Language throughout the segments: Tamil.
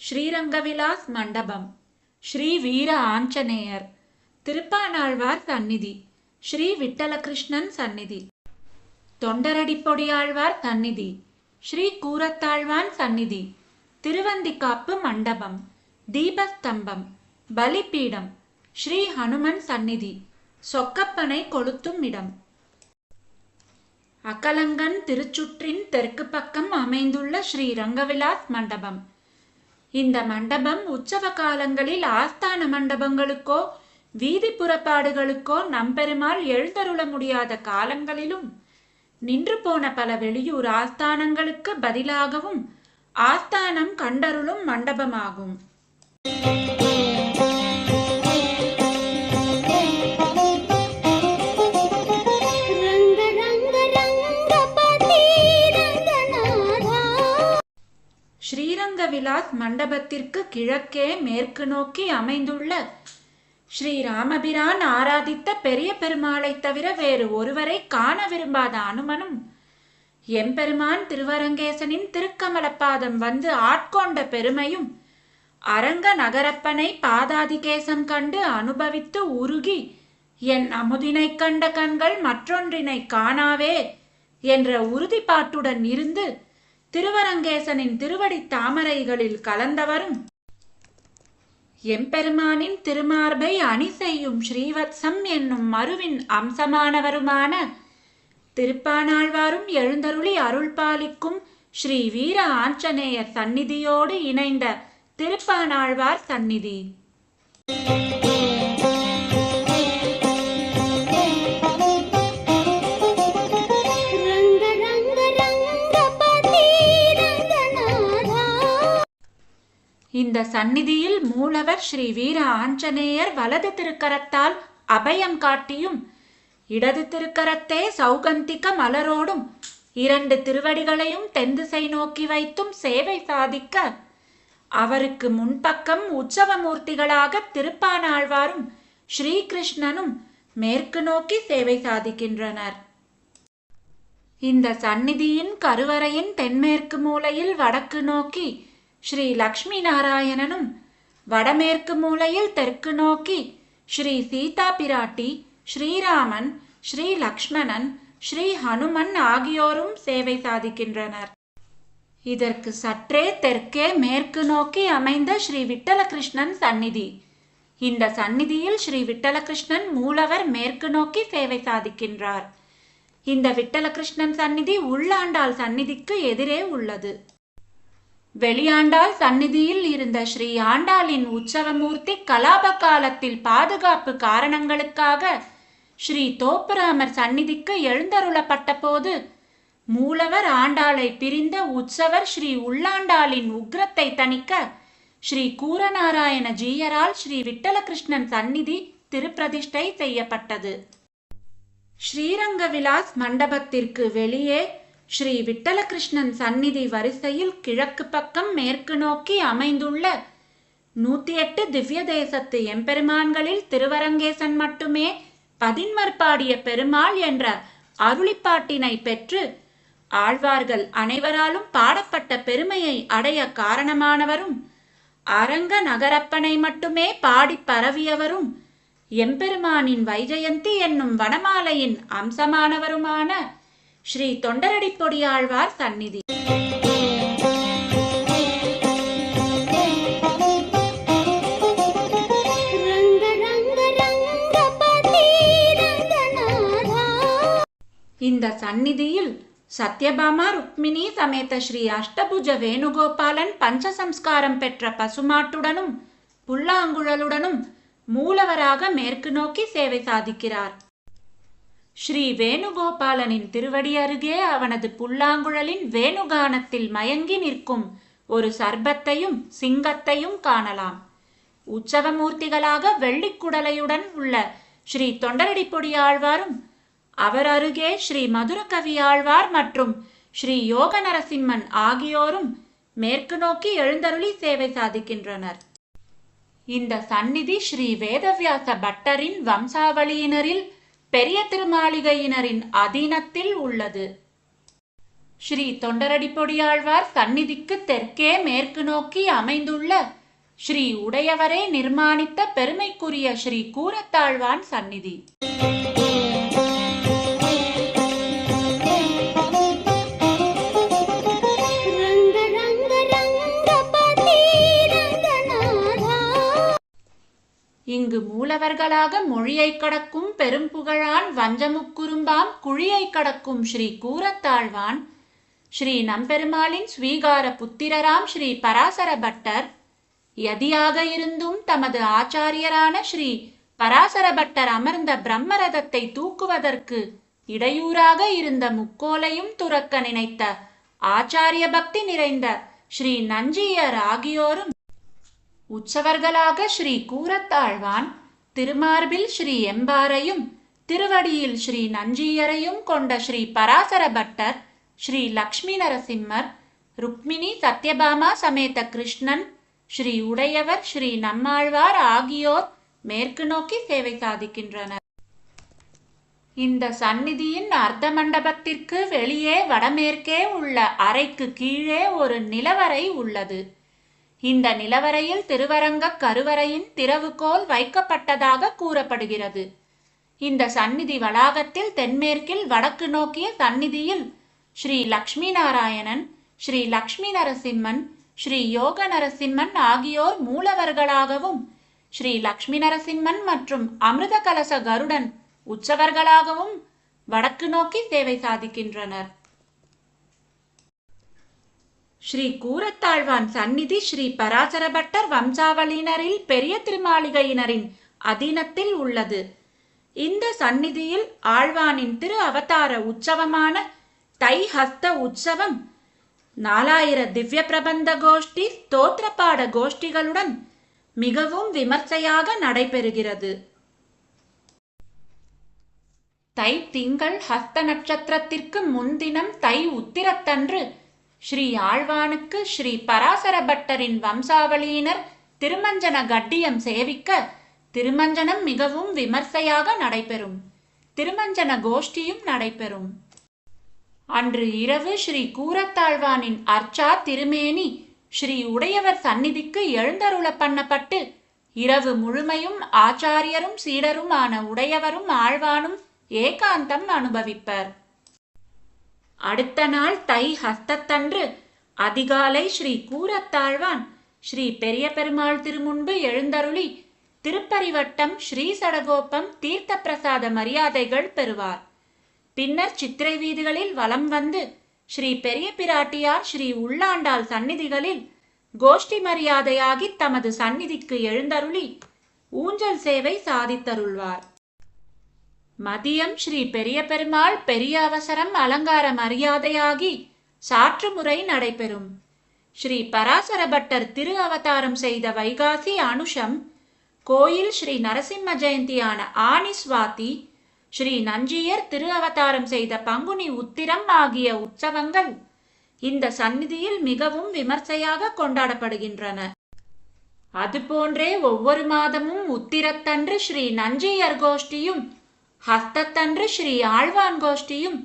ஸ்ரீரங்கவிலாஸ் மண்டபம். ஸ்ரீ வீர ஆஞ்சநேயர். திருப்பானாழ்வார் சந்நிதி. ஸ்ரீ விட்டலகிருஷ்ணன் சந்நிதி. தொண்டரடிப்பொடியாழ்வார் சந்நிதி. ஸ்ரீ கூரத்தாழ்வான் சந்நிதி. திருவந்திக்காப்பு மண்டபம். தீபஸ்தம்பம். பலிபீடம். ஸ்ரீ ஹனுமன் சந்நிதி. சொக்கப்பனை கொளுத்தும் இடம். அகலங்கன் திருச்சுற்றின் தெற்கு பக்கம் அமைந்துள்ள ஸ்ரீ ரங்கவிலாஸ் மண்டபம். இந்த மண்டபம் உற்சவ காலங்களில் ஆஸ்தான மண்டபங்களுக்கோ வீதி புறப்பாடுகளுக்கோ நம்பெருமாள் எழுந்தருள முடியாத காலங்களிலும் நின்று போன பல வெளியூர் ஆஸ்தானங்களுக்கு பதிலாகவும் ஆஸ்தானம் கண்டருளும் மண்டபமாகும். ஸ்ரீரங்க விலாஸ் மண்டபத்திற்கு கிழக்கே மேற்கு நோக்கி அமைந்துள்ள ஸ்ரீ ராமபிரான் ஆராதித்த பெரிய பெருமாளைத் தவிர வேறு ஒருவரை காண விரும்பாத அனுமனும் எம்பெருமான் திருவரங்கேசனின் திருக்கமலப்பாதம் வந்து ஆட்கொண்ட பெருமையும் அரங்க நகரப்பனை பாதாதிகேசம் கண்டு அனுபவித்து உருகி என் அமுதினைக் கண்ட கண்கள் மற்றொன்றினை காணாவே என்ற உறுதிப்பாட்டுடன் இருந்து திருவரங்கேசனின் திருவடி தாமரைகளில் கலந்தவரும். எம்பெருமானின் திருமார்பை அணி செய்யும் ஸ்ரீவத்சம் என்னும் மருவின் அம்சமானவருமான திருப்பானாழ்வாரும் எழுந்தருளி அருள் பாலிக்கும் ஸ்ரீ வீர ஆஞ்சநேயர் சந்நிதியோடு இணைந்த திருப்பானாழ்வார் சந்நிதி. இந்த சந்நிதியில் மூலவர் ஸ்ரீ வீர ஆஞ்சநேயர் வலது திருக்கரத்தால் அபயம் காட்டியும் இடது திருக்கரத்தே சௌகந்திக மலரோடும் இரண்டு திருவடிகளையும் தென்திசை நோக்கி வைத்தும் சேவை சாதிக்க அவருக்கு முன்பக்கம் உற்சவமூர்த்திகளாக திருப்பானாழ்வாரும் ஸ்ரீகிருஷ்ணனும் மேற்கு நோக்கி சேவை சாதிக்கின்றனர். இந்த சந்நிதியின் கருவறையின் தென்மேற்கு மூலையில் வடக்கு நோக்கி ஸ்ரீ லக்ஷ்மி நாராயணனும் வடமேற்கு மூலையில் தெற்கு நோக்கி ஸ்ரீ சீதா பிராட்டி ஸ்ரீராமன் ஸ்ரீ லக்ஷ்மணன் ஸ்ரீ ஹனுமன் ஆகியோரும் சேவை சாதிக்கின்றனர். இதற்கு சற்றே தெற்கே மேற்கு நோக்கி அமைந்த ஸ்ரீ விட்டலகிருஷ்ணன் சந்நிதி. இந்த சந்நிதியில் ஸ்ரீ விட்டலகிருஷ்ணன் மூலவர் மேற்கு நோக்கி சேவை சாதிக்கின்றார். இந்த விட்டலகிருஷ்ணன் சந்நிதி உள்ளாண்டாள் சந்நிதிக்கு எதிரே உள்ளது. வெளியாண்டாள் சந்நிதியில் இருந்த ஸ்ரீ ஆண்டாளின் உற்சவமூர்த்தி கலாப காலத்தில் பாதுகாப்பு காரணங்களுக்காக ஸ்ரீ தோப்புராமர் சந்நிதிக்கு எழுந்தருளப்பட்ட போது மூலவர் ஆண்டாளை பிரிந்த உற்சவர் ஸ்ரீ உள்ளாண்டாளின் உக்ரத்தை தணிக்க ஸ்ரீ கூரநாராயண ஜீயரால் ஸ்ரீ விட்டலகிருஷ்ணன் சந்நிதி திருப்பிரதிஷ்டை செய்யப்பட்டது. ஸ்ரீரங்க விலாஸ் மண்டபத்திற்கு வெளியே ஸ்ரீ விட்டலகிருஷ்ணன் சந்நிதி வரிசையில் கிழக்கு பக்கம் மேற்கு நோக்கி அமைந்துள்ள நூத்தி எட்டு திவ்ய தேசத்து எம்பெருமான்களில் திருவரங்கேசன் மட்டுமே பதின்மர் பாடிய பெருமாள் என்ற அருளிப்பாட்டினை பெற்று ஆழ்வார்கள் அனைவராலும் பாடப்பட்ட பெருமையை அடைய காரணமானவரும் அரங்க நகரப்பனை மட்டுமே பாடிப் பரவியவரும் எம்பெருமானின் வைஜயந்தி என்னும் வனமாலையின் அம்சமானவருமான ஸ்ரீ தொண்டரடிப்பொடியாழ்வார் சந்நிதி. இந்த சந்நிதியில் சத்யபாமா ருக்மிணி சமேத ஸ்ரீ அஷ்டபுஜ வேணுகோபாலன் பஞ்சசம்ஸ்காரம் பெற்ற பசுமாட்டுடனும் புல்லாங்குழலுடனும் மூலவராக மேற்கு நோக்கி சேவை சாதிக்கிறார். ஸ்ரீ வேணுகோபாலனின் திருவடி அருகே அவனது புல்லாங்குழலின் வேணுகானத்தில் மயங்கி நிற்கும் ஒரு சர்பத்தையும் சிங்கத்தையும் காணலாம். உற்சவமூர்த்திகளாக வெள்ளிக்குடலையுடன் உள்ள ஸ்ரீ தொண்டரடிப்பொடி ஆழ்வாரும் அவர் அருகே ஸ்ரீ மதுரகவி ஆழ்வார் மற்றும் ஸ்ரீ யோக நரசிம்மன் ஆகியோரும் மேற்கு நோக்கி எழுந்தருளி சேவை சாதிக்கின்றனர். இந்த சந்நிதி ஸ்ரீ வேதவியாச பட்டரின் வம்சாவளியினரில் பெரிய திருமாளிகையினரின் அதீனத்தில் உள்ளது. ஸ்ரீ தொண்டரடிப்பொடியாழ்வார் சந்நிதிக்கு தெற்கே மேற்கு நோக்கி அமைந்துள்ள ஸ்ரீ உடையவரே நிர்மாணித்த பெருமைக்குரிய ஸ்ரீ கூரத்தாழ்வான் சந்நிதி. இங்கு மூலவர்களாக மொழியைக் கடக்கும் பெரும்புகழான் வஞ்சமுக்குறும்பாம் குழியை கடக்கும் ஸ்ரீ கூரத்தாழ்வான். ஸ்ரீ நம்பெருமாளின் ஸ்வீகார புத்திரராம் ஸ்ரீ பராசர பட்டர் யதியாக இருந்தும் தமது ஆச்சாரியரான ஸ்ரீ பராசர பட்டர் அமர்ந்த பிரம்மரதத்தை தூக்குவதற்கு இடையூறாக இருந்த முக்கோலையும் துறக்க நினைத்த ஆச்சாரிய பக்தி நிறைந்த ஸ்ரீ நஞ்சியர் ஆகியோரும் உற்சவர்களாக ஸ்ரீ கூரத்தாழ்வான் திருமார்பில் ஸ்ரீ எம்பாரையும் திருவடியில் ஸ்ரீ நஞ்சியரையும் கொண்ட ஸ்ரீ பராசர பட்டர் ஸ்ரீ லக்ஷ்மி நரசிம்மர் ருக்மிணி சத்யபாமா சமேத கிருஷ்ணன் ஸ்ரீ உடையவர் ஸ்ரீ நம்மாழ்வார் ஆகியோர் மேற்கு நோக்கி சேவை சாதிக்கின்றனர். இந்த சந்நிதியின் அர்த்த மண்டபத்திற்கு வெளியே வடமேற்கே உள்ள அறைக்கு கீழே ஒரு நிலவறை உள்ளது. இந்த நிலவரையில் திருவரங்கக் கருவறையின் திறவுகோல் வைக்கப்பட்டதாக கூறப்படுகிறது. இந்த சந்நிதி வளாகத்தில் தென்மேற்கில் வடக்கு நோக்கிய சந்நிதியில் ஸ்ரீ லக்ஷ்மி நாராயணன் ஸ்ரீ லக்ஷ்மி நரசிம்மன் ஸ்ரீ யோக நரசிம்மன் ஆகியோர் மூலவர்களாகவும் ஸ்ரீ லக்ஷ்மி நரசிம்மன் மற்றும் அமிர்த கலச கருடன் உற்சவர்களாகவும் வடக்கு நோக்கி சேவை சாதிக்கின்றனர். ஸ்ரீ கூரத்தாழ்வான் சந்நிதி ஸ்ரீ பராசர பட்டர் வம்சாவளியினரில் பெரிய திருமாளிகையினரின் அதீனத்தில் உள்ளது. இந்த சந்நிதியில் ஆழ்வானின் திரு அவதார உற்சவமான தை ஹஸ்த உற்சவம் நாலாயிர திவ்ய பிரபந்த கோஷ்டி ஸ்தோத்திரப்பாட கோஷ்டிகளுடன் மிகவும் விமர்சையாக நடைபெறுகிறது. தை திங்கள் ஹஸ்த நட்சத்திரத்திற்கு முன்தினம் தை உத்திரத்தன்று ஸ்ரீ ஆழ்வானுக்கு ஸ்ரீ பராசர பட்டரின் வம்சாவளியினர் திருமஞ்சன கட்டியம் சேவிக்க திருமஞ்சனம் மிகவும் விமர்சையாக நடைபெறும். திருமஞ்சன கோஷ்டியும் நடைபெறும். அன்று இரவு ஸ்ரீ கூரத்தாழ்வானின் அர்ச்சா திருமேனி ஸ்ரீ உடையவர் சந்நிதிக்கு எழுந்தருள பண்ணப்பட்டு இரவு முழுமையும் ஆச்சாரியரும் சீடருமான உடையவரும் ஆழ்வானும் ஏகாந்தம் அனுபவிப்பர். அடுத்த நாள் தை ஹஸ்தத்தன்று அதிகாலை ஸ்ரீ கூரத்தாழ்வான். ஸ்ரீ பெரிய பெருமாள் திருமுன்பு எழுந்தருளி திருப்பரிவட்டம் ஸ்ரீ சடகோப்பம் தீர்த்த பிரசாத மரியாதைகள் பெறுவார். பின்னர் சித்திரை வீதிகளில் வலம் வந்து ஸ்ரீ பெரிய பிராட்டியார் ஸ்ரீ உள்ளாண்டாள் சந்நிதிகளில் கோஷ்டி மரியாதையாகி தமது சந்நிதிக்கு எழுந்தருளி ஊஞ்சல் சேவை சாதித்தருள்வார். மதியம் ஸ்ரீ பெரிய பெருமாள் பெரிய அவசரம் அலங்கார மரியாதையாகி சாற்று முறை நடைபெறும். ஸ்ரீ பராசர பட்டர் திரு அவதாரம் செய்த வைகாசி அனுஷம் கோயில் ஸ்ரீ நரசிம்ம ஜெயந்தியான ஆனி சுவாதி ஸ்ரீ நஞ்சியர் திரு அவதாரம் செய்த பங்குனி உத்திரம் ஆகிய உற்சவங்கள் இந்த சந்நிதியில் மிகவும் விமர்சையாக கொண்டாடப்படுகின்றன. அதுபோன்றே ஒவ்வொரு மாதமும் உத்திரத்தன்று ஸ்ரீ நஞ்சியர் கோஷ்டியும் ஹஸ்தத்தன்று ஸ்ரீ ஆழ்வான் கோஷ்டியும்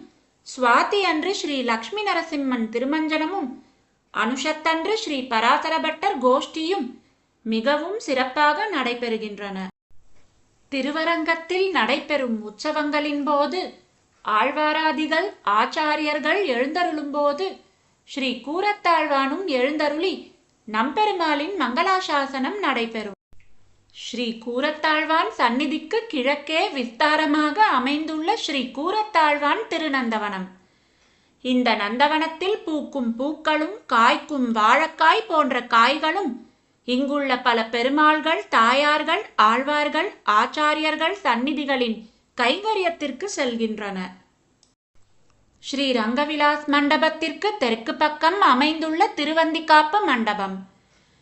சுவாதி அன்று ஸ்ரீ லக்ஷ்மி நரசிம்மன் திருமஞ்சனமும் அனுஷத்தன்று ஸ்ரீ பராசரபட்டர் கோஷ்டியும் மிகவும் சிறப்பாக நடைபெறுகின்றன. திருவரங்கத்தில் நடைபெறும் உற்சவங்களின் போது ஆழ்வாராதிகள் ஆச்சாரியர்கள் எழுந்தருளும்போது ஸ்ரீ கூரத்தாழ்வானும் எழுந்தருளி நம்பெருமாளின் மங்களாசாசனம் நடைபெறும். ஸ்ரீ கூரத்தாழ்வான் சந்நிதிக்கு கிழக்கே விஸ்தாரமாக அமைந்துள்ள ஸ்ரீ கூரத்தாழ்வான் திருநந்தவனம். இந்த நந்தவனத்தில் பூக்கும் பூக்களும் காய்க்கும் வாழைக்காய் போன்ற காய்களும் இங்குள்ள பல பெருமாள்கள் தாயார்கள் ஆழ்வார்கள் ஆச்சாரியர்கள் சந்நிதிகளின் கைங்கரியத்திற்கு செல்கின்றன. ஸ்ரீ ரங்கவிலாஸ் மண்டபத்திற்கு தெற்கு பக்கம் அமைந்துள்ள திருவந்திக்காப்பு மண்டபம்.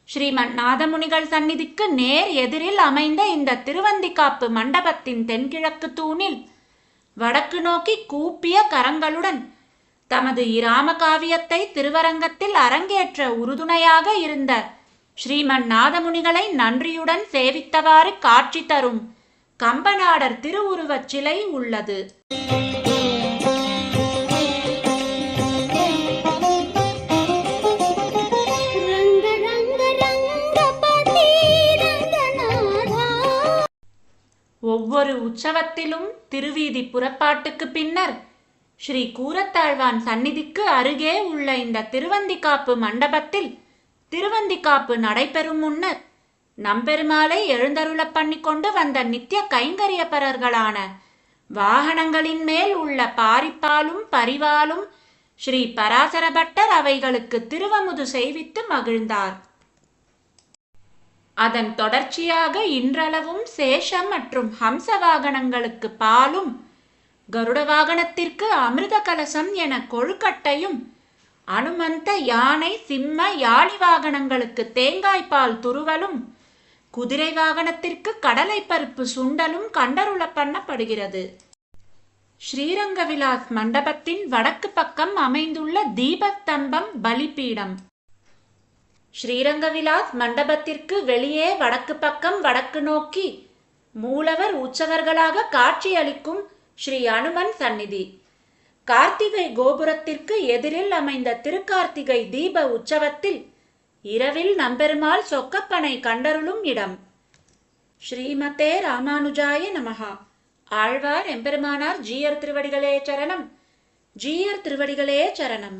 ஸ்ரீமன் நாதமுனிகள் சந்நிதிக்கு நேர் எதிரில் அமைந்த இந்த திருவந்திக்காப்பு மண்டபத்தின் தென்கிழக்கு தூணில் வடக்கு நோக்கி கூப்பிய கரங்களுடன் தமது இராம காவியத்தை திருவரங்கத்தில் அரங்கேற்ற உறுதுணையாக இருந்த ஸ்ரீமன் நாதமுனிகளை நன்றியுடன் சேவித்தவாறு காட்சி தரும் கம்பநாடர் திருவுருவச் சிலை உள்ளது. ஒவ்வொரு உற்சவத்திலும் திருவீதி புறப்பாட்டுக்கு பின்னர் ஸ்ரீ கூரத்தாழ்வான் சந்நிதிக்கு அருகே உள்ள இந்த திருவந்திக்காப்பு மண்டபத்தில் திருவந்திக்காப்பு நடைபெறும் முன்னர் நம்பெருமாளை பண்ணி கொண்டு வந்த நித்திய கைங்கரியப்பரர்களான வாகனங்களின் மேல் உள்ள பாரிப்பாலும் பரிவாலும் ஸ்ரீ பராசரபட்டர் அவைகளுக்கு திருவமுது செய்வித்து மகிழ்ந்தார். அதன் தொடர்ச்சியாக இன்றளவும் சேஷம் மற்றும் ஹம்ச வாகனங்களுக்கு பாலும் கருட வாகனத்திற்கு அமிர்த கலசம் என கொழுக்கட்டையும் அனுமந்த யானை சிம்ம யாழி வாகனங்களுக்கு தேங்காய்பால் துருவலும் குதிரை வாகனத்திற்கு கடலை பருப்பு சுண்டலும் கண்டருள பண்ணப்படுகிறது. ஸ்ரீரங்கவிலாஸ் மண்டபத்தின் வடக்கு பக்கம் அமைந்துள்ள தீபஸ்தம்பம் பலிபீடம். ஸ்ரீரங்கவிலாஸ் மண்டபத்திற்கு வெளியே வடக்கு பக்கம் வடக்கு நோக்கி மூலவர் உற்சவர்களாக காட்சியளிக்கும் ஸ்ரீ அனுமன் சந்நிதி. கார்த்திகை கோபுரத்திற்கு எதிரில் அமைந்த திருக்கார்த்திகை தீப உற்சவத்தில் இரவில் நம்பெருமாள் சொக்கப்பனை கண்டருளும் இடம். ஸ்ரீமதே ராமானுஜாய நமஹா. ஆழ்வார் எம்பெருமானார் ஜீயர் திருவடிகளே சரணம். ஜீயர் திருவடிகளே சரணம்.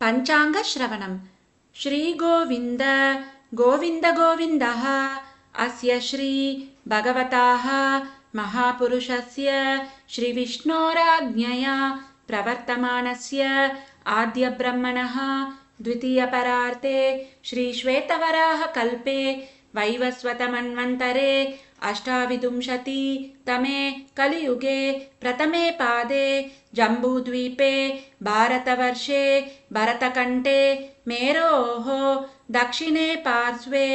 पञ्चाङ्गश्रवणम्। श्रीगोविन्द गोविन्दगोविन्दः अस्य श्रीभगवताः महापुरुषस्य श्रीविष्णोराज्ञया प्रवर्तमानस्य आद्यब्रह्मणः द्वितीयपरार्ते श्रीश्वेतवराहकल्पे वैवस्वतमन्वन्तरे अष्टाविंशति तमे कलियुगे प्रथमे पादे जम्बूद्वीपे भारतवर्षे भरतकण्ठे मेरोः दक्षिणे पार्श्वे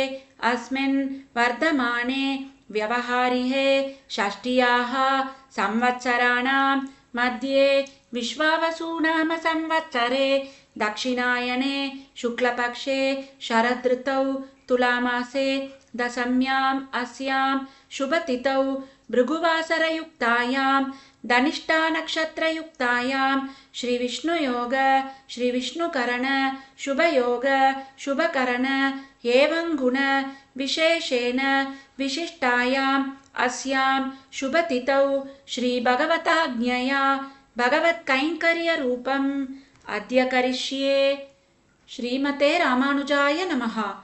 अस्मिन् वर्धमाने व्यवहारिहे षष्ट्याः संवत्सराणां मध्ये विश्वावसुनाम संवत्सरे दक्षिणायने शुक्लपक्षे शरदृतौ तुलामासे दशम्याम् अस्यां शुभतिथौ भृगुवासरयुक्तायां धनिष्ठानक्षत्रयुक्तायां श्रीविष्णुयोग श्रीविष्णुकरण शुभयोग शुभकरण एवं गुण विशेषेण विशिष्टायाम् अस्यां शुभतिथौ श्रीभगवताज्ञया भगवत्कैङ्कर्यरूपम् अद्य करिष्ये। श्रीमते रामानुजाय नमः।